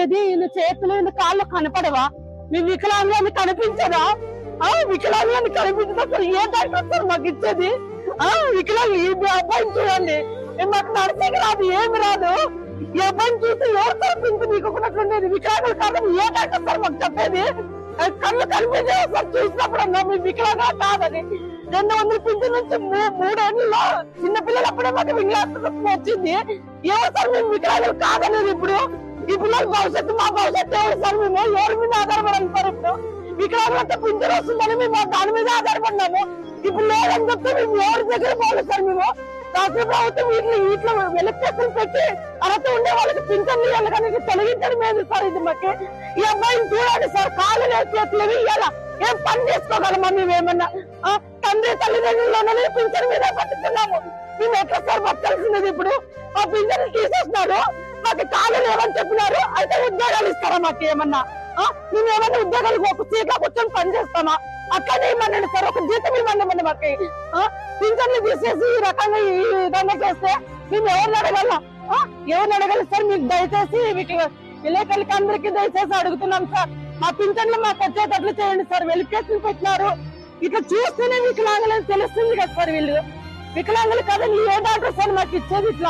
చెప్పేది ఈయన చేతులు వీళ్ళ కాళ్ళు కనపడవా? మీ వికలాంగులని కనిపించదా ఆ వికలాంగులని కనిపించదు అసలు ఏ డాక్టర్ మాకు ఇచ్చేది? ఆ వికలాంగు ఈ అబ్బాయిని చూడండి. మాకు నడిచేకి రాదు ఏమి రాదు. ఈ అబ్బాయిని చూసి ఎవరు సార్ మీకు నీకున్నట్లుండేది వికలాంగుల కారణం ఏ డాక్టర్ సార్ మాకు చెప్పేది? కళ్ళు కనిపించే సార్ చూసినప్పుడు మీ వికలాంగా కాదని. రెండు వందల పింఛన్ నుంచి మూ- మూడేళ్ళలో చిన్న పిల్లలు అప్పుడే మాకు వికలాంగులకు వచ్చింది. ఎవరు సార్ మేము వికలాంగులు కాదనేది ఇప్పుడు? ఇప్పుడు పిల్లల భవిష్యత్తు మా భవిష్యత్తు ఎవరు సార్ మేము ఎవరి మీద ఆధారపడాలి సార్ ఇప్పుడు వికలాంగులంతా పింఛన్ వస్తుందని మేము దాని మీద ఆధారపడినాము. ఇప్పుడు లేదని చెప్తే మేము ఎవరి దగ్గర పోవాలి సార్ మేము? రాష్ట్ర ప్రభుత్వం వీటిని వీటిలో వెలక్కేసులు పెట్టి అర్హత ఉండే వాళ్ళకి పింఛన్ ఇవ్వాలి కానీ తొలగించడం ఏంది సార్ ఇది మాకు. ఈ అబ్బాయిని చూడండి సార్ కాళ్ళు లేదు చేతులు ఇవ్వాలా ఏం పని చేసుకోగలమా మేము ఏమన్నా? తండ్రి తల్లిదండ్రులలోనే పింఛన్ మీద బతుకుతున్నాము. మేము ఎట్లా సార్ బతకాల్సింది ఇప్పుడు? ఆ పింఛన్ తీసేస్తున్నాడు మాకు కాలు లేవని చెప్పినారు? అయితే ఉద్యోగాలు ఇస్తారా మాకు ఏమన్నా? మేము ఏమన్నా ఉద్యోగాలు ఒక సీట్లో కూర్చొని పని చేస్తామా? అట్లనే ఇవ్వండి సార్ ఒక జీతం ఇవ్వండి మాకు. ఆ, పింఛన్లు తీసేసి ఈ రకంగా ఈ విధంగా చేస్తే మేము ఎవరిని అడగల? ఎవరిని అడగాలి సార్? మీకు దయచేసి మీకు విలేకరులకి అందరికీ దయచేసి అడుగుతున్నాం సార్. మా పింఛన్లు మాకు వచ్చేటట్లు చేయండి సార్. వెలికేసులు పెట్టినారు. ఇట్లా చూస్తేనే వికలాంగులని తెలుస్తుంది కదా సార్ వీళ్ళు. వికలాంగులు కదా ఏ డాక్టర్ సార్ మాకు ఇచ్చేది ఇట్లా?